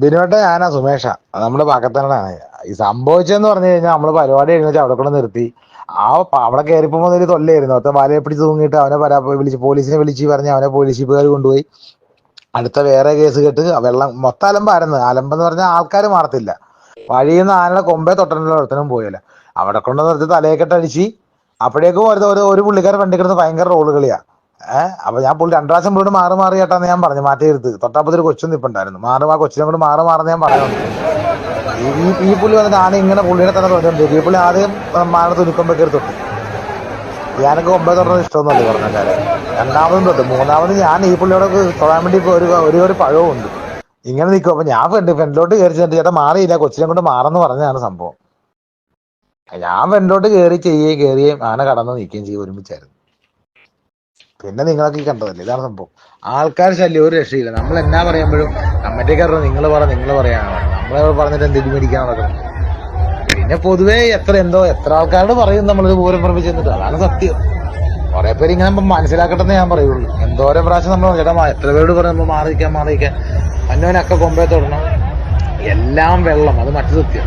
ബിനുവേട്ട ഞാനാ സുമേഷ. നമ്മുടെ പാക്കത്തനാണ് ഈ സംഭവിച്ചെന്ന് പറഞ്ഞു കഴിഞ്ഞാൽ നമ്മൾ പരിപാടി എഴുന്നേച്ച് അവിടെ കൂടെ നിർത്തി. ആ അവിടെ കയറിപ്പോ ഒരു തൊല്ലായിരുന്നു ഒത്ത വാലയെ പിടിച്ച് തൂങ്ങിയിട്ട് അവനെ പരാ വിളിച്ച് പോലീസിനെ വിളിച്ച് പറഞ്ഞ് അവനെ പോലീസ് ജീപ്പുകാർ കൊണ്ടുപോയി. അടുത്ത വേറെ കേസ് കേട്ട് വെള്ളം മൊത്തം അലമ്പായിരുന്നു. അലമ്പെന്ന് പറഞ്ഞാൽ ആൾക്കാർ മാറത്തില്ല. വഴിയിൽ നിന്ന് ആനയുടെ കൊമ്പേ തൊട്ടനുള്ള ഒരുത്തനും പോയല്ല. അവിടെ കൊണ്ട് നിർത്തി തലയെ അടിച്ച് അപ്പോഴേക്കും ഒരു ഒരു പുള്ളിക്കാരൻ വണ്ടി കിടന്ന് ഭയങ്കര റോൾ കളിയാ. ഏഹ് അപ്പൊ ഞാൻ പുള്ളി രണ്ടു പ്രാവശ്യം പുള്ളിയോട് മാറി മാറി കേട്ടാന്ന് ഞാൻ പറഞ്ഞു മാറ്റി എടുത്ത് തൊട്ടപ്പത്തിൽ കൊച്ചും നിപ്പുണ്ടായിരുന്നു. മാറും ആ കൊച്ചിനെ കൊണ്ട് മാറി മാറുന്ന ഞാൻ പറയുന്നുണ്ട് ഈ ഈ- പുള്ളി വന്നിട്ട് ആന ഇങ്ങനെ പുള്ളിനെ തന്നെ തൊട്ടുകൊണ്ടിരിക്കും ഈ പുള്ളി ആദ്യം മാന തുനിക്കുമ്പോ കയറി തൊട്ടു ഞാനൊക്കെ ഒമ്പത് തൊട്ടത് ഇഷ്ടമൊന്നുമല്ല പറഞ്ഞ കാര്യം. രണ്ടാമതും തൊട്ട്. മൂന്നാമത് ഞാൻ ഈ പുള്ളിയോടെ തൊഴാൻ വേണ്ടി ഒരു ഒരു ഒരു പഴവും ഉണ്ട്. ഇങ്ങനെ നിൽക്കും. അപ്പൊ ഞാൻ ഫ്രണ്ട് ഫ്രണ്ടിലോട്ട് കയറി ചെന്നിട്ട് ചേട്ടാ മാറിയില്ല. കൊച്ചിനെ കൊണ്ട് മാറെന്ന് പറഞ്ഞതാണ് സംഭവം. ഞാൻ ഫ്രണ്ടിലോട്ട് കയറി ചെയ്യുകയും കയറുകയും ആന കടന്ന് നിൽക്കുകയും ചെയ്യും ഒരുമിച്ചായിരുന്നു. പിന്നെ നിങ്ങളൊക്കെ ഈ കണ്ടതല്ലേ? ഇതാണ് സംഭവം. ആൾക്കാർ ശല്യം ഒരു രക്ഷയില്ല. നമ്മൾ എന്നാ പറയുമ്പോഴും കമ്മിറ്റിക്കാരുടെ നിങ്ങൾ പറ നിങ്ങൾ പറയാനാണ് നമ്മളെ പറഞ്ഞിട്ട് എന്തെങ്കിലും മേടിക്കാൻ നടക്കണം പിന്നെ പൊതുവേ എത്ര എന്തോ എത്ര ആൾക്കാരോട് പറയും നമ്മളിത് പൂരം എന്നിട്ട് അതാണ് സത്യം. കുറെ പേര് ഇങ്ങനെ മനസ്സിലാക്കട്ടെന്ന് ഞാൻ പറയുള്ളൂ. എന്തോരം പ്രാവശ്യം നമ്മൾ ചേട്ടാ എത്ര പേരോട് പറയുമ്പോൾ മാറിക്കാൻ മാറിക്കാൻ അന്നവനൊക്കെ കൊമ്പേ തൊടണം. എല്ലാം വെള്ളം. അത് മറ്റു സത്യം.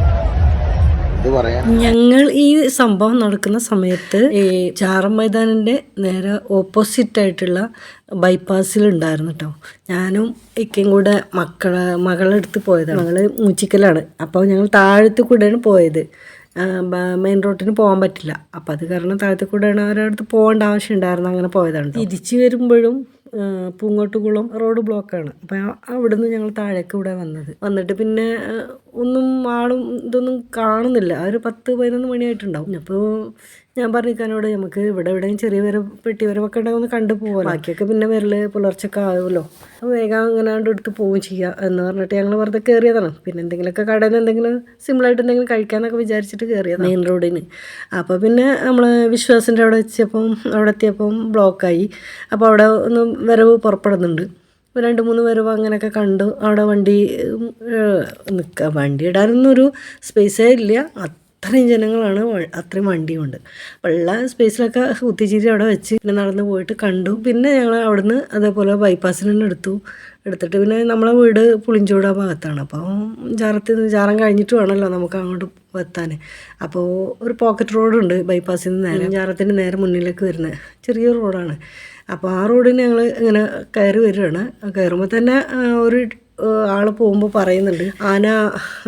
ഞങ്ങൾ ഈ സംഭവം നടക്കുന്ന സമയത്ത് ഈ ചാറം മൈതാനിന്റെ നേരെ ഓപ്പോസിറ്റ് ആയിട്ടുള്ള ബൈപ്പാസിലുണ്ടായിരുന്നു കേട്ടോ ഞാനും ഇക്കയും കൂടെ മക്കളെ മകളെടുത്ത് പോയതാണ്. മകൾ മുച്ചിക്കലാണ്. അപ്പോൾ ഞങ്ങൾ താഴത്ത് കൂടെയാണ് പോയത്. മെയിൻ റോട്ടിന് പോകാൻ പറ്റില്ല. അപ്പം അത് കാരണം താഴത്തെ കൂടെയാണ് അവരുടെ അടുത്ത് പോകേണ്ട ആവശ്യം ഉണ്ടായിരുന്നു അങ്ങനെ പോയതാണ് തിരിച്ചു വരുമ്പോഴും പൂങ്ങോട്ടുകുളം റോഡ് ബ്ലോക്കാണ് അപ്പം അവിടുന്ന് ഞങ്ങൾ താഴേക്ക് ഇവിടെ വന്നത്. വന്നിട്ട് പിന്നെ ഒന്നും ആളും ഇതൊന്നും കാണുന്നില്ല. ആ ഒരു പത്ത് പതിനൊന്ന് മണിയായിട്ടുണ്ടാവും. അപ്പോൾ ഞാൻ പറഞ്ഞിക്കാനോട് നമുക്ക് ഇവിടെ എവിടെയും ചെറിയ വര പെട്ടി വരവൊക്കെ ഉണ്ടെങ്കിൽ ഒന്ന് കണ്ടു പോകാം ബാക്കിയൊക്കെ പിന്നെ വരൽ പുലർച്ചൊക്കെ ആവുമല്ലോ. അപ്പോൾ വേഗം അങ്ങനെ എടുത്ത് പോവുകയും ചെയ്യുക എന്ന് പറഞ്ഞിട്ട് ഞങ്ങൾ വെറുതെ കയറിയതാണ് പിന്നെ എന്തെങ്കിലുമൊക്കെ കടയിൽ നിന്ന് എന്തെങ്കിലും സിമ്പിളായിട്ട് എന്തെങ്കിലും കഴിക്കാമെന്നൊക്കെ വിചാരിച്ചിട്ട് കയറിയത് മെയിൻ റോഡിന് അപ്പോൾ പിന്നെ നമ്മൾ വിശ്വാസിന്റെ അവിടെ വെച്ചപ്പം അവിടെ എത്തിയപ്പം ബ്ലോക്കായി അപ്പോൾ അവിടെ ഒന്ന് വരവ് പുറപ്പെടുന്നുണ്ട്. രണ്ട് മൂന്ന് പേര് അങ്ങനെയൊക്കെ കണ്ടു അവിടെ വണ്ടി നിൽക്കുക വണ്ടി ഇടാനൊന്നും ഒരു സ്പേസേ ഇല്ല. അത്രയും ജനങ്ങളാണ് അത്രയും വണ്ടിയുണ്ട്. അപ്പോൾ ഉള്ള സ്പേസിലൊക്കെ കുത്തിച്ചിരി അവിടെ വെച്ച് പിന്നെ നടന്ന് പോയിട്ട് കണ്ടു. പിന്നെ ഞങ്ങൾ അവിടുന്ന് അതേപോലെ ബൈപ്പാസിൽ തന്നെ എടുത്തു. എടുത്തിട്ട് പിന്നെ നമ്മളെ വീട് പുളിഞ്ചോട് ആ ഭാഗത്താണ്. അപ്പോൾ ജാറത്തിൽ നിന്ന് ജാറം കഴിഞ്ഞിട്ട് വേണമല്ലോ നമുക്ക് അങ്ങോട്ട് എത്താൻ അപ്പോൾ ഒരു പോക്കറ്റ് റോഡുണ്ട് ബൈപ്പാസിൽ നിന്ന് നേരെ. ജാറത്തിന്റെ നേരെ മുന്നിലേക്ക് വരുന്നത്. ചെറിയൊരു റോഡാണ് അപ്പോൾ ആ റോഡിന് ഞങ്ങൾ ഇങ്ങനെ കയറി വരികയാണ്. കയറുമ്പോൾ തന്നെ ഒരു ആൾ പോകുമ്പോൾ പറയുന്നുണ്ട് ആന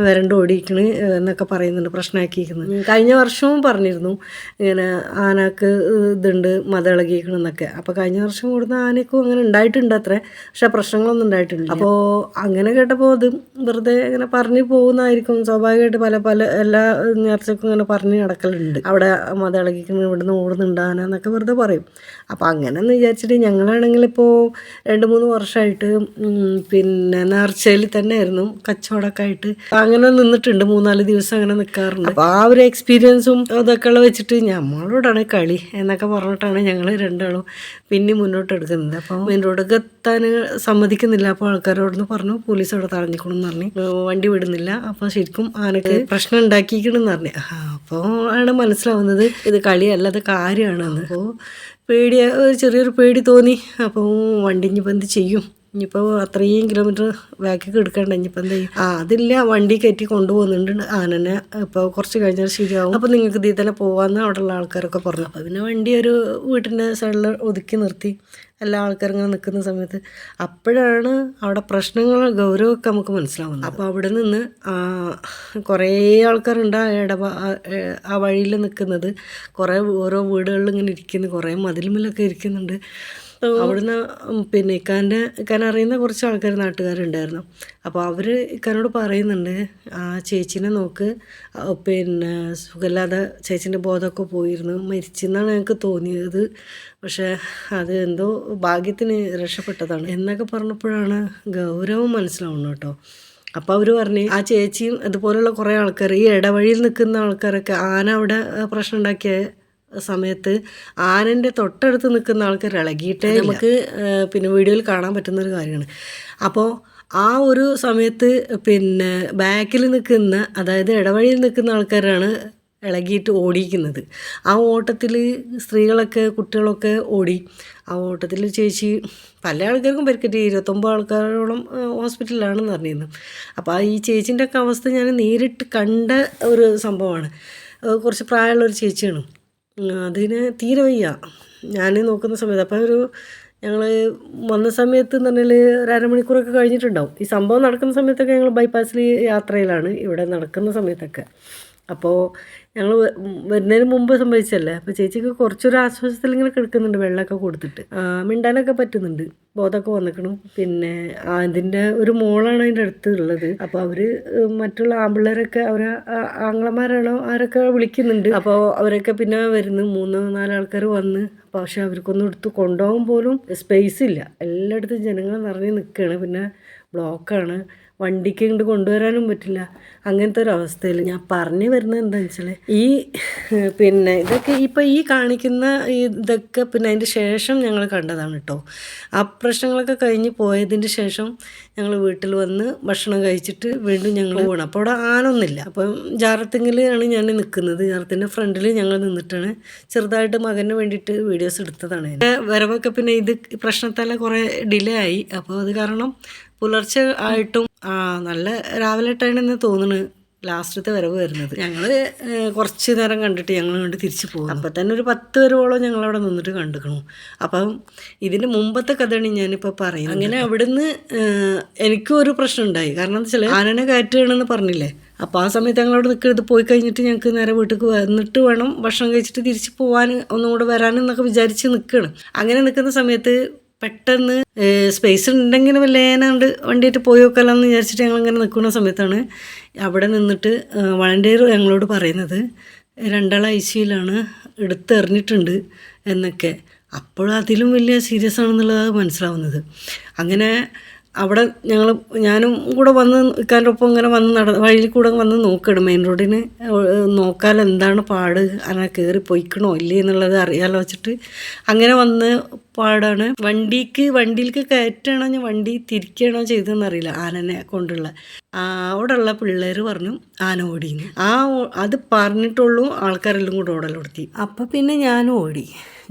വരണ്ട് ഓടിക്കണ് എന്നൊക്കെ പറയുന്നുണ്ട് പ്രശ്നമാക്കിയിരിക്കുന്നത് കഴിഞ്ഞ വർഷവും പറഞ്ഞിരുന്നു ഇങ്ങനെ ആനക്ക് ഇതുണ്ട് മതളകിക്കണം എന്നൊക്കെ അപ്പോൾ കഴിഞ്ഞ വർഷം കൂടുന്ന ആനയ്ക്കും അങ്ങനെ ഉണ്ടായിട്ടുണ്ട് അത്ര പക്ഷെ പ്രശ്നങ്ങളൊന്നും ഉണ്ടായിട്ടില്ല. അപ്പോൾ അങ്ങനെ കേട്ടപ്പോൾ അത് വെറുതെ ഇങ്ങനെ പറഞ്ഞു പോകുന്നതായിരിക്കും. സ്വാഭാവികമായിട്ട് പല പല എല്ലാ നേർച്ചക്കും ഇങ്ങനെ പറഞ്ഞ് നടക്കലുണ്ട്. അവിടെ മതളകിക്കണം ഇവിടുന്ന് ഓടുന്നുണ്ട് ആന എന്നൊക്കെ വെറുതെ പറയും. അപ്പോൾ അങ്ങനെ എന്ന് വിചാരിച്ചിട്ട് ഞങ്ങളാണെങ്കിൽ ഇപ്പോൾ രണ്ട് മൂന്ന് വർഷമായിട്ട് പിന്നെ നേർച്ചയിൽ തന്നെ ആയിരുന്നു കച്ചവടമൊക്കെ ആയിട്ട് അങ്ങനെ നിന്നിട്ടുണ്ട്. മൂന്നാൽ ദിവസം അങ്ങനെ നിൽക്കാറുണ്ട് അപ്പോൾ ആ ഒരു എക്സ്പീരിയൻസും അതൊക്കെ ഉള്ള വെച്ചിട്ട് നമ്മളോടാണ് കളി എന്നൊക്കെ പറഞ്ഞിട്ടാണ് ഞങ്ങൾ രണ്ടാളും പിന്നെ മുന്നോട്ട് എടുക്കുന്നത്. അപ്പോൾ റോഡൊക്കെ എത്താൻ സമ്മതിക്കുന്നില്ല. അപ്പോൾ ആൾക്കാരോടൊന്ന് പറഞ്ഞു പോലീസ് അവിടെ തടഞ്ഞിക്കണമെന്ന് പറഞ്ഞു ഏഹ് വണ്ടി വിടുന്നില്ല. അപ്പോൾ ശരിക്കും ആനക്ക് പ്രശ്നം ഉണ്ടാക്കിക്കണമെന്ന് പറഞ്ഞു. അപ്പോൾ ആണ് മനസ്സിലാവുന്നത് ഇത് കളിയല്ല അത് കാര്യമാണ് അപ്പോൾ പേടി ഒരു ചെറിയൊരു പേടി തോന്നി. അപ്പോൾ വണ്ടി ഇനിയിപ്പോൾ ചെയ്യും? ഇനിയിപ്പോൾ അത്രയും കിലോമീറ്റർ ബാക്കിൽ എടുക്കണ്ട ഇനിയിപ്പോൾ എന്താ ചെയ്യും? ആ അതില്ല വണ്ടി കയറ്റി കൊണ്ടുപോകുന്നുണ്ട്. ആനനെ ഇപ്പോൾ കുറച്ച് കഴിഞ്ഞാൽ ശരിയാവും. അപ്പോൾ നിങ്ങൾക്ക് ഇതിൽ തന്നെ പോകാമെന്ന് അവിടെയുള്ള ആൾക്കാരൊക്കെ പറഞ്ഞു. അപ്പോൾ പിന്നെ വണ്ടി ഒരു വീട്ടിന്റെ സൈഡിൽ ഒതുക്കി നിർത്തി. എല്ലാ ആൾക്കാരും ഇങ്ങനെ നിൽക്കുന്ന സമയത്ത് അപ്പോഴാണ് അവിടെ പ്രശ്നങ്ങൾ ഗൗരവമൊക്കെ നമുക്ക് മനസ്സിലാവുന്നത്. അപ്പോൾ അവിടെ നിന്ന് കുറേ ആൾക്കാരുണ്ട് ആ ഇടപാ ആ വഴിയിൽ നിൽക്കുന്നത്. കുറേ ഓരോ വീടുകളിൽ ഇങ്ങനെ ഇരിക്കുന്നു കുറേ മതിലുമിലൊക്കെ ഇരിക്കുന്നുണ്ട്. അവിടുന്ന് പിന്നെ ഇക്കാന്റെ ഇക്കാൻ അറിയുന്ന കുറച്ച് ആൾക്കാർ നാട്ടുകാരുണ്ടായിരുന്നു. അപ്പോൾ അവർ ഇക്കാനോട് പറയുന്നുണ്ട് ആ ചേച്ചീനെ നോക്ക്. പിന്നെ സുഖമില്ലാതെ ചേച്ചീന്റെ ബോധമൊക്കെ പോയിരുന്നു. മരിച്ചെന്നാണ് ഞങ്ങൾക്ക് തോന്നിയത്. പക്ഷേ അത് എന്തോ ഭാഗ്യത്തിന് രക്ഷപ്പെട്ടതാണ് എന്നൊക്കെ പറഞ്ഞപ്പോഴാണ് ഗൗരവം മനസ്സിലാവുന്നത് കേട്ടോ. അപ്പോൾ അവർ പറഞ്ഞു ആ ചേച്ചിയും അതുപോലെയുള്ള കുറേ ആൾക്കാർ ഈ ഇടവഴിയിൽ നിൽക്കുന്ന ആൾക്കാരൊക്കെ ആന അവിടെ പ്രശ്നം ഉണ്ടാക്കിയ സമയത്ത് ആനന്റെ തൊട്ടടുത്ത് നിൽക്കുന്ന ആൾക്കാർ ഇളകിയിട്ടേ നമുക്ക് പിന്നെ വീഡിയോയിൽ കാണാൻ പറ്റുന്ന ഒരു കാര്യമാണ്. അപ്പോൾ ആ ഒരു സമയത്ത് പിന്നെ ബാക്കിൽ നിൽക്കുന്ന അതായത് ഇടവഴിയിൽ നിൽക്കുന്ന ആൾക്കാരാണ് ഇളകിയിട്ട് ഓടിക്കുന്നത് ആ ഓട്ടത്തിൽ സ്ത്രീകളൊക്കെ കുട്ടികളൊക്കെ ഓടി. ആ ഓട്ടത്തിൽ ചേച്ചി പല ആൾക്കാർക്കും പരിക്കേറ്റി. ഇരുപത്തൊമ്പത് ആൾക്കാരോളം ഹോസ്പിറ്റലിലാണെന്ന് പറഞ്ഞിരുന്നു അപ്പോൾ ഈ ചേച്ചീന്റെ ഒക്കെ അവസ്ഥ ഞാൻ നേരിട്ട് കണ്ട ഒരു സംഭവമാണ്. കുറച്ച് പ്രായമുള്ള ഒരു ചേച്ചിയാണ്. അതിന് തീരെ വയ്യ. ഞാൻ നോക്കുന്ന സമയത്ത് അപ്പോൾ ഒരു ഞങ്ങൾ വന്ന സമയത്ത് എന്ന് പറഞ്ഞാൽ ഒരു അരമണിക്കൂറൊക്കെ കഴിഞ്ഞിട്ടുണ്ടാവും. ഈ സംഭവം നടക്കുന്ന സമയത്തൊക്കെ ഞങ്ങൾ ബൈപ്പാസിൽ യാത്രയിലാണ്. ഇവിടെ നടക്കുന്ന സമയത്തൊക്കെ. അപ്പോൾ ഞങ്ങൾ വരുന്നതിന് മുമ്പ് സംഭവിച്ചല്ലേ? അപ്പോൾ ചേച്ചിക്ക് കുറച്ചൊരു ആശ്വാസത്തിൽ ഇങ്ങനെ കിടക്കുന്നുണ്ട് വെള്ളമൊക്കെ കൊടുത്തിട്ട്. മിണ്ടാനൊക്കെ പറ്റുന്നുണ്ട്. ബോധമൊക്കെ വന്നിക്കണം. പിന്നെ അതിന്റെ ഒരു മോളാണ് അതിന്റെ അടുത്ത് ഉള്ളത് അപ്പോൾ അവർ മറ്റുള്ള ആമ്പിള്ളേരൊക്കെ അവർ ആങ്ങളമാരാണോ ആരൊക്കെ വിളിക്കുന്നുണ്ട്. അപ്പോൾ അവരൊക്കെ പിന്നെ വരുന്നു. മൂന്നോ നാല് ആൾക്കാർ വന്ന്. പക്ഷെ അവർക്കൊന്നും എടുത്ത് കൊണ്ടുപോകാൻ പോലും സ്പേസ് ഇല്ല. എല്ലായിടത്തും ജനങ്ങൾ നിറഞ്ഞ് നിൽക്കുകയാണ്. പിന്നെ ബ്ലോക്കാണ്. വണ്ടിക്ക് ഇങ്ങോട്ട് കൊണ്ടുവരാനും പറ്റില്ല. അങ്ങനത്തെ ഒരു അവസ്ഥയിൽ ഞാൻ പറഞ്ഞു വരുന്നത് എന്താണെന്ന് വെച്ചാൽ ഈ പിന്നെ ഇതൊക്കെ ഇപ്പോൾ ഈ കാണിക്കുന്ന ഇതൊക്കെ പിന്നെ അതിന്റെ ശേഷം ഞങ്ങൾ കണ്ടതാണ് കേട്ടോ ആ പ്രശ്നങ്ങളൊക്കെ കഴിഞ്ഞ് പോയതിന്റെ ശേഷം ഞങ്ങൾ വീട്ടിൽ വന്ന് ഭക്ഷണം കഴിച്ചിട്ട് വീണ്ടും ഞങ്ങൾ പോകണം അപ്പോൾ അവിടെ ആനൊന്നുമില്ല. അപ്പം ജാറത്തിങ്ങിലാണ് ഞാൻ നിൽക്കുന്നത് ജാറത്തിന്റെ ഫ്രണ്ടിൽ ഞങ്ങൾ നിന്നിട്ടാണ് ചെറുതായിട്ട് മകന് വേണ്ടിയിട്ട് വീഡിയോസ് എടുത്തതാണ്. വരവൊക്കെ പിന്നെ ഇത് പ്രശ്നത്താൽ കുറേ ഡിലേ ആയി. അപ്പോൾ അത് കാരണം പുലർച്ചെ ആയിട്ടും ആ നല്ല രാവിലെ ടൈമെന്ന് തോന്നുന്നു ലാസ്റ്റത്തെ വരവ് വരുന്നത്. ഞങ്ങൾ കുറച്ച് നേരം കണ്ടിട്ട് ഞങ്ങൾ കണ്ട് തിരിച്ചു പോകും അപ്പം തന്നെ ഒരു പത്ത് വരവോളം ഞങ്ങൾ അവിടെ നിന്നിട്ട് കണ്ടുക്കണു. അപ്പം ഇതിന് മുമ്പത്തെ കഥയാണ് ഞാനിപ്പോൾ പറയുന്നത്. അങ്ങനെ അവിടുന്ന് എനിക്കും ഒരു പ്രശ്നം ഉണ്ടായി. കാരണം എന്താ വെച്ചാൽ ആനനെ കയറ്റുകയാണെന്ന് പറഞ്ഞില്ലേ? അപ്പോൾ ആ സമയത്ത് ഞങ്ങളവിടെ നിൽക്കരുത് പോയി കഴിഞ്ഞിട്ട് ഞങ്ങൾക്ക് നേരെ വീട്ടിൽ വന്നിട്ട് വേണം ഭക്ഷണം കഴിച്ചിട്ട് തിരിച്ച് പോകാൻ ഒന്നും കൂടെ വരാനെന്നൊക്കെ വിചാരിച്ച് നിൽക്കുകയാണ് അങ്ങനെ നിൽക്കുന്ന സമയത്ത് പെട്ടെന്ന് സ്പേസ് ഉണ്ടെങ്കിൽ വല്ലേനാണ്ട് വണ്ടിയായിട്ട് പോയി നോക്കാമല്ലോ എന്ന് വിചാരിച്ചിട്ട് ഞങ്ങൾ ഇങ്ങനെ നിൽക്കുന്ന സമയത്താണ് അവിടെ നിന്നിട്ട് വളണ്ടിയർ ഞങ്ങളോട് പറയുന്നത് രണ്ടാൾ ഐ സിയിലാണ് എടുത്തെറിഞ്ഞിട്ടുണ്ട് എന്നൊക്കെ. അപ്പോൾ അതിലും വലിയ സീരിയസ് ആണെന്നുള്ളതാണ് മനസ്സിലാവുന്നത്. അങ്ങനെ അവിടെ ഞങ്ങൾ ഞാനും കൂടെ വന്ന് നിൽക്കാന്റെ ഒപ്പം ഇങ്ങനെ വന്ന് നട വഴിയിൽ കൂടെ വന്ന് നോക്കണം മെയിൻ റോഡിന് നോക്കാൻ എന്താണ് പാട്? അങ്ങനെ കയറി പോയിക്കണോ? ഇല്ലേ എന്നുള്ളത് അറിയാലോ വെച്ചിട്ട്. അങ്ങനെ വന്ന് പാടാണ്. വണ്ടിക്ക് വണ്ടിയിലേക്ക് കയറ്റണോ ഞാൻ വണ്ടി തിരിക്കണോ ചെയ്തതെന്ന് അറിയില്ല ആനനെ കൊണ്ടുള്ള. അവിടെയുള്ള പിള്ളേർ പറഞ്ഞു ആന ഓടിന്ന്. ആ അത് പറഞ്ഞിട്ടുള്ളൂ ആൾക്കാരെല്ലാം കൂടെ ഓടലോടുത്തി അപ്പം പിന്നെ ഞാനും ഓടി.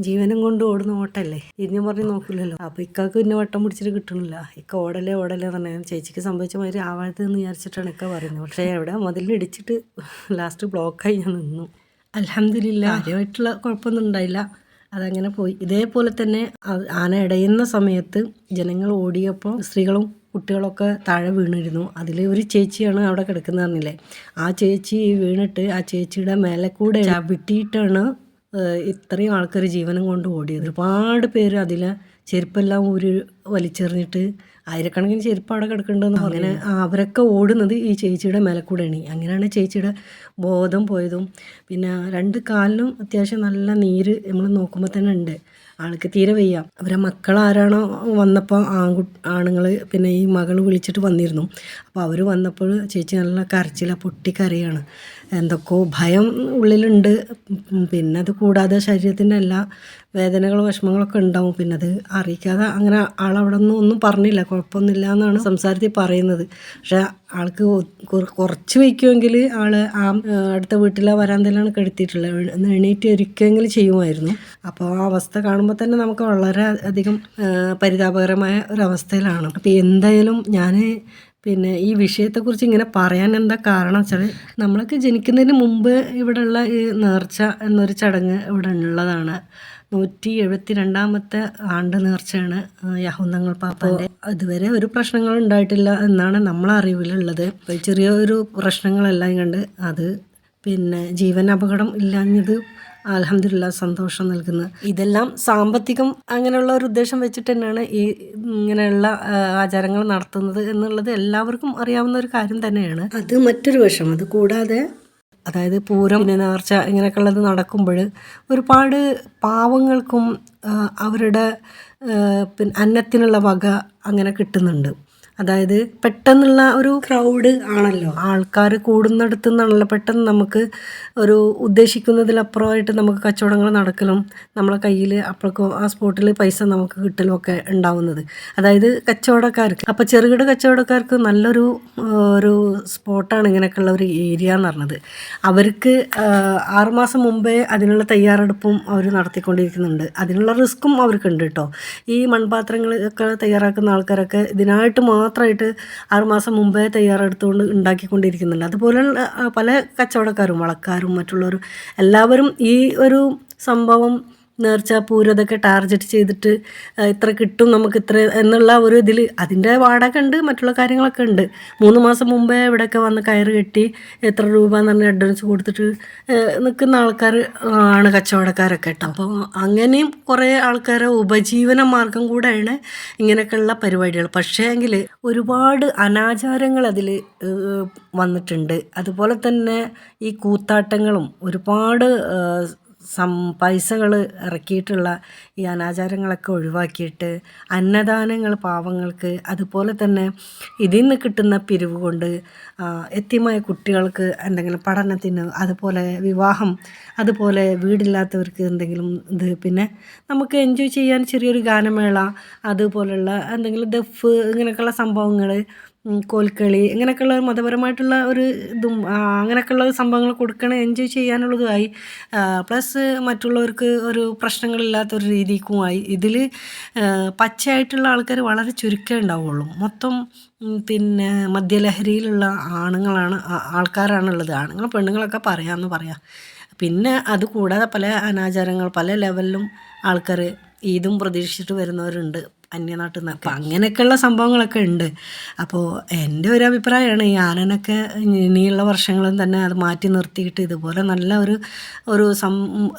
ജീവനും കൊണ്ട് ഓടുന്ന ഓട്ടല്ലേ? ഇരിഞ്ഞു പറഞ്ഞ് നോക്കില്ലല്ലോ അപ്പോൾ ഇക്കാക്ക് പിന്നെ വട്ടം പിടിച്ചിട്ട് കിട്ടണില്ല. ഇക്ക ഓടലേ ഓടലേ തന്നെ ചേച്ചിക്ക് സംഭവിച്ച മാതിരി ആവാഴത്തെന്ന് വിചാരിച്ചിട്ടാണ് ഇക്ക പറയുന്നത്. പക്ഷേ എവിടെ? മുതലിടിച്ചിട്ട് ലാസ്റ്റ് ബ്ലോക്കായി ഞാൻ നിന്നു. അലഹമില്ല കാര്യമായിട്ടുള്ള കുഴപ്പമൊന്നും ഉണ്ടായില്ല. അതങ്ങനെ പോയി. ഇതേപോലെ തന്നെ ആന ഇടയുന്ന സമയത്ത് ജനങ്ങൾ ഓടിയപ്പോൾ സ്ത്രീകളും കുട്ടികളൊക്കെ താഴെ വീണിരുന്നു. അതിൽ ഒരു ചേച്ചിയാണ് അവിടെ കിടക്കുന്നത് പറഞ്ഞില്ലേ? ആ ചേച്ചി വീണിട്ട് ആ ചേച്ചിയുടെ മേലെ കൂടെ ചവിട്ടിയിട്ടാണ് ഇത്രയും ആൾക്കാർ ജീവനം കൊണ്ട് ഓടിയത്. ഒരുപാട് പേര് അതിൽ ചെരുപ്പെല്ലാം ഊരി വലിച്ചെറിഞ്ഞിട്ട് ആയിരക്കണക്കിന് ചെരുപ്പ് അവിടെ കിടക്കുന്നുണ്ടെന്ന് അങ്ങനെ അവരൊക്കെ ഓടുന്നത് ഈ ചേച്ചിയുടെ മേലക്കൂടെയാണ് അങ്ങനെയാണ് ചേച്ചിയുടെ ബോധം പോയതും. പിന്നെ രണ്ട് കാലിലും അത്യാവശ്യം നല്ല നീര് നമ്മൾ നോക്കുമ്പോൾ തന്നെ ഉണ്ട്. ആൾക്ക് തീരെ വയ്യ. അവരെ മക്കൾ ആരാണോ വന്നപ്പോൾ ആൺകു ആണുങ്ങൾ പിന്നെ ഈ മകൾ വിളിച്ചിട്ട് വന്നിരുന്നു. അപ്പോൾ അവർ വന്നപ്പോൾ ചേച്ചി നല്ല കരച്ചില പൊട്ടിക്കരയാണ്. എന്തൊക്കെയോ ഭയം ഉള്ളിലുണ്ട്. പിന്നെ അത് കൂടാതെ ശരീരത്തിന്റെ എല്ലാ വേദനകളും വിഷമങ്ങളൊക്കെ ഉണ്ടാവും. പിന്നെ അത് അറിയിക്കാതെ അങ്ങനെ ആളവിടെ നിന്നും ഒന്നും പറഞ്ഞില്ല. കുഴപ്പമൊന്നുമില്ല എന്നാണ് സംസാരത്തിൽ പറയുന്നത്. പക്ഷേ ആൾക്ക് കുറച്ച് വയ്ക്കുമെങ്കിൽ ആൾ ആ അടുത്ത വീട്ടിലെ വരാന്തയിലാണ് കെടുത്തിയിട്ടുള്ളത്. എണീറ്റ് ഒരുക്കെങ്കിലും ചെയ്യുമായിരുന്നു. അപ്പോൾ ആ അവസ്ഥ കാണുമ്പോൾ തന്നെ നമുക്ക് വളരെ അധികം പരിതാപകരമായ ഒരവസ്ഥയിലാണ് അപ്പോൾ എന്തായാലും ഞാൻ പിന്നെ ഈ വിഷയത്തെക്കുറിച്ച് ഇങ്ങനെ പറയാൻ എന്താ കാരണം വെച്ചാൽ നമ്മളൊക്കെ ജനിക്കുന്നതിന് മുമ്പ് ഇവിടെയുള്ള ഈ നേർച്ച എന്നൊരു ചടങ്ങ് ഇവിടെ ഉള്ളതാണ്. നൂറ്റി എഴുപത്തി രണ്ടാമത്തെ ആണ്ട് നേർച്ചയാണ് യഹുന്നങ്ങൾ പാപ്പാന്റെ അതുവരെ ഒരു പ്രശ്നങ്ങൾ ഉണ്ടായിട്ടില്ല എന്നാണ് നമ്മളെ അറിവിലുള്ളത്. ചെറിയൊരു പ്രശ്നങ്ങളെല്ലാം കണ്ട് അത് പിന്നെ ജീവൻ അപകടം ഇല്ലാഞ്ഞത് അലഹമില്ല സന്തോഷം നൽകുന്നത് ഇതെല്ലാം സാമ്പത്തികം അങ്ങനെയുള്ള ഒരു ഉദ്ദേശം വെച്ചിട്ട് തന്നെയാണ് ഈ ഇങ്ങനെയുള്ള ആചാരങ്ങൾ നടത്തുന്നത് എന്നുള്ളത് എല്ലാവർക്കും അറിയാവുന്ന ഒരു കാര്യം തന്നെയാണ്. അത് മറ്റൊരു വശം അത് കൂടാതെ അതായത് പൂരം പിന്നെ നേർച്ച ഇങ്ങനെയൊക്കെ ഉള്ളത് നടക്കുമ്പോൾ ഒരുപാട് പാവങ്ങൾക്കും അവരുടെ പിന്നെ അന്നത്തിനുള്ള വക അങ്ങനെ കിട്ടുന്നുണ്ട്. അതായത് പെട്ടെന്നുള്ള ഒരു ക്രൗഡ് ആണല്ലോ. ആൾക്കാർ കൂടുന്നിടത്ത് നിന്നാണല്ലോ പെട്ടെന്ന് നമുക്ക് ഒരു ഉദ്ദേശിക്കുന്നതിലപ്പുറമായിട്ട് നമുക്ക് കച്ചവടങ്ങൾ നടക്കലും നമ്മളെ കയ്യിൽ അപ്പോഴേക്കും ആ സ്പോട്ടിൽ പൈസ നമുക്ക് കിട്ടലും ഒക്കെ ഉണ്ടാവുന്നത്. അതായത് കച്ചവടക്കാർക്ക്. അപ്പോൾ ചെറുകിട കച്ചവടക്കാർക്ക് നല്ലൊരു ഒരു സ്പോട്ടാണ് ഇങ്ങനെയൊക്കെയുള്ള ഒരു ഏരിയ എന്ന് പറഞ്ഞത്. അവർക്ക് ആറുമാസം മുമ്പേ അതിനുള്ള തയ്യാറെടുപ്പും അവർ നടത്തിക്കൊണ്ടിരിക്കുന്നുണ്ട്. അതിനുള്ള റിസ്ക്കും അവർക്കുണ്ട് കേട്ടോ ഈ മൺപാത്രങ്ങൾ ഒക്കെ തയ്യാറാക്കുന്ന ആൾക്കാരൊക്കെ ഇതിനായിട്ട് മാത്രമായിട്ട് ആറുമാസം മുമ്പേ തയ്യാറെടുത്തുകൊണ്ട് ഉണ്ടാക്കിക്കൊണ്ടിരിക്കുന്നുണ്ട്. അതുപോലെയുള്ള പല കച്ചവടക്കാരും വളക്കാരും മറ്റുള്ളവരും എല്ലാവരും ഈ ഒരു സംഭവം നേർച്ച പൂരതൊക്കെ ടാർഗറ്റ് ചെയ്തിട്ട് ഇത്ര കിട്ടും നമുക്ക് ഇത്ര എന്നുള്ള ഒരു ഇതിൽ അതിന്റെ വാടക ഉണ്ട് മറ്റുള്ള കാര്യങ്ങളൊക്കെ ഉണ്ട്. മൂന്ന് മാസം മുമ്പേ ഇവിടെയൊക്കെ വന്ന് കയറ് കെട്ടി എത്ര രൂപ എന്ന് പറഞ്ഞ അഡ്വാൻസ് കൊടുത്തിട്ട് നിൽക്കുന്ന ആൾക്കാർ ആണ് കച്ചവടക്കാരൊക്കെ കേട്ടോ. അപ്പോൾ അങ്ങനെയും കുറേ ആൾക്കാരെ ഉപജീവന മാർഗം കൂടെയാണ് ഇങ്ങനെയൊക്കെയുള്ള പരിപാടികൾ. പക്ഷേ എങ്കിൽ ഒരുപാട് അനാചാരങ്ങൾ അതിൽ വന്നിട്ടുണ്ട്. അതുപോലെ തന്നെ ഈ കൂത്താട്ടങ്ങളും ഒരുപാട് സം പൈസകൾ ഇറക്കിയിട്ടുള്ള ഈ അനാചാരങ്ങളൊക്കെ ഒഴിവാക്കിയിട്ട് അന്നദാനങ്ങൾ പാവങ്ങൾക്ക് അതുപോലെ തന്നെ ഇതിൽ നിന്ന് കിട്ടുന്ന പിരിവ് കൊണ്ട് എത്തിയമായ കുട്ടികൾക്ക് എന്തെങ്കിലും പഠനത്തിന് അതുപോലെ വിവാഹം അതുപോലെ വീടില്ലാത്തവർക്ക് എന്തെങ്കിലും ഇത് പിന്നെ നമുക്ക് എൻജോയ് ചെയ്യാൻ ചെറിയൊരു ഗാനമേള അതുപോലുള്ള എന്തെങ്കിലും ദഫ് ഇങ്ങനെയൊക്കെയുള്ള സംഭവങ്ങൾ കോൽക്കളി ഇങ്ങനെയൊക്കെയുള്ള മതപരമായിട്ടുള്ള ഒരു ഇതും അങ്ങനെയൊക്കെയുള്ള സംഭവങ്ങൾ കൊടുക്കണ എൻജോയ് ചെയ്യാനുള്ളതുമായി പ്ലസ് മറ്റുള്ളവർക്ക് ഒരു പ്രശ്നങ്ങളില്ലാത്തൊരു രീതിക്കുമായി ഇതിൽ പച്ചയായിട്ടുള്ള ആൾക്കാർ വളരെ ചുരുക്കമേ ഉണ്ടാവുള്ളൂ. മൊത്തം പിന്നെ മദ്യലഹരിയിലുള്ള ആണുങ്ങളാണ് ആൾക്കാരാണുള്ളത്. ആണുങ്ങൾ പെണ്ണുങ്ങളൊക്കെ പറയാമെന്ന് പറയാം. പിന്നെ അത് കൂടാതെ പല അനാചാരങ്ങൾ പല ലെവലിലും ആൾക്കാർ ഈദും പ്രതീക്ഷിച്ചിട്ട് വരുന്നവരുണ്ട്. അന്യനാട്ടിൽ നിന്ന് അപ്പം അങ്ങനെയൊക്കെയുള്ള സംഭവങ്ങളൊക്കെ ഉണ്ട്. അപ്പോൾ എന്റെ ഒരു അഭിപ്രായമാണ് ഈ ആനനൊക്കെ ഇനിയുള്ള വർഷങ്ങളും തന്നെ അത് മാറ്റി നിർത്തിയിട്ട് ഇതുപോലെ നല്ല ഒരു ഒരു സം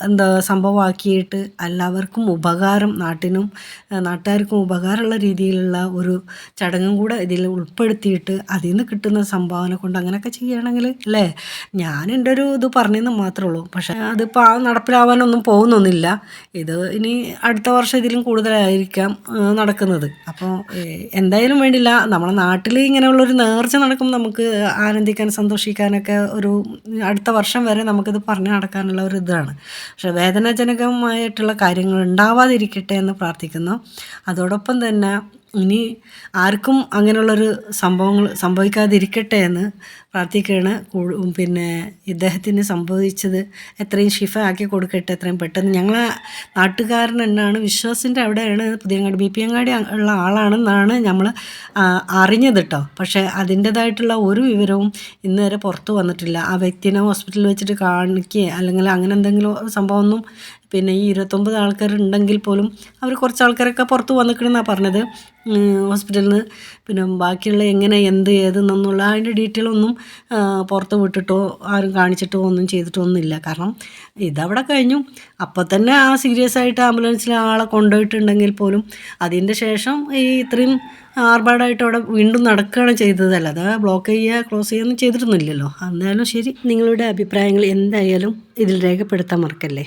എന്താ സംഭവമാക്കിയിട്ട് എല്ലാവർക്കും ഉപകാരം നാട്ടിനും നാട്ടുകാർക്കും ഉപകാരമുള്ള രീതിയിലുള്ള ഒരു ചടങ്ങും കൂടെ ഇതിൽ ഉൾപ്പെടുത്തിയിട്ട് അതിൽ നിന്ന് കിട്ടുന്ന സംഭാവന കൊണ്ട് അങ്ങനെയൊക്കെ ചെയ്യുകയാണെങ്കിൽ അല്ലേ? ഞാൻ എന്റെ ഒരു ഇത് പറഞ്ഞെന്ന് മാത്രമേ ഉള്ളൂ. പക്ഷേ അതിപ്പോൾ ആ നടപ്പിലാവാനൊന്നും പോകുന്നൊന്നുമില്ല. ഇത് ഇനി അടുത്ത വർഷം ഇതിലും കൂടുതലായിരിക്കാം. നടക്കുന്നത്. അപ്പോൾ എന്തായാലും വേണ്ടില്ല. നമ്മുടെ നാട്ടിൽ ഇങ്ങനെയുള്ളൊരു നേർച്ച നടക്കുമ്പോൾ നമുക്ക് ആനന്ദിക്കാൻ സന്തോഷിക്കാനൊക്കെ ഒരു അടുത്ത വർഷം വരെ നമുക്കിത് പറഞ്ഞു നടക്കാനുള്ള ഒരു ഇതാണ്. പക്ഷേ വേദനാജനകമായിട്ടുള്ള കാര്യങ്ങൾ ഉണ്ടാവാതിരിക്കട്ടെ എന്ന് പ്രാർത്ഥിക്കുന്നു. അതോടൊപ്പം തന്നെ ഇനി ആർക്കും അങ്ങനെയുള്ളൊരു സംഭവങ്ങൾ സംഭവിക്കാതിരിക്കട്ടെ എന്ന് പ്രാർത്ഥിക്കുകയാണ്. പിന്നെ ഇദ്ദേഹത്തിന് സംഭവിച്ചത് എത്രയും ഷിഫ ആക്കി കൊടുക്കട്ടെ എത്രയും പെട്ടെന്ന്. ഞങ്ങളെ നാട്ടുകാരൻ എന്നാണ് വിശ്വാസിന്റെ അവിടെയാണ് പുതിയങ്ങാടി ബി പി അങ്ങാടി ഉള്ള ആളാണെന്നാണ് നമ്മൾ അറിഞ്ഞത് കേട്ടോ. പക്ഷേ അതിന്റേതായിട്ടുള്ള ഒരു വിവരവും ഇന്ന് വരെ പുറത്ത് വന്നിട്ടില്ല. ആ വ്യക്തിനെ ഹോസ്പിറ്റലിൽ വെച്ചിട്ട് കാണിക്കുകയോ അല്ലെങ്കിൽ അങ്ങനെ എന്തെങ്കിലും സംഭവമൊന്നും പിന്നെ ഈ ഇരുപത്തൊമ്പത് ആൾക്കാരുണ്ടെങ്കിൽ പോലും അവർ കുറച്ച് ആൾക്കാരൊക്കെ പുറത്ത് വന്നിക്കണമെന്നാണ് പറഞ്ഞത്. ഹോസ്പിറ്റലിൽ നിന്ന് പിന്നെ ബാക്കിയുള്ള എങ്ങനെ എന്ത് ഏത് എന്നുള്ള അതിന്റെ ഡീറ്റെയിൽ ഒന്നും പുറത്ത് വിട്ടിട്ടോ ആരും കാണിച്ചിട്ടോ ഒന്നും ചെയ്തിട്ടോ ഒന്നുമില്ല കാരണം ഇതവിടെ കഴിഞ്ഞു. അപ്പോൾ തന്നെ ആ സീരിയസ് ആയിട്ട് ആംബുലൻസിൽ ആളെ കൊണ്ടുപോയിട്ടുണ്ടെങ്കിൽ പോലും അതിന്റെ ശേഷം ഈ ഇത്രയും ആർഭാടായിട്ട് അവിടെ വീണ്ടും നടക്കുകയാണ് ചെയ്തതല്ല അല്ലാതെ ബ്ലോക്ക് ചെയ്യുക ക്ലോസ് ചെയ്യുകയൊന്നും ചെയ്തിട്ടൊന്നുമില്ലല്ലോ. എന്തായാലും ശരി നിങ്ങളുടെ അഭിപ്രായങ്ങൾ എന്തായാലും ഇതിൽ രേഖപ്പെടുത്താൻ മറക്കല്ലേ?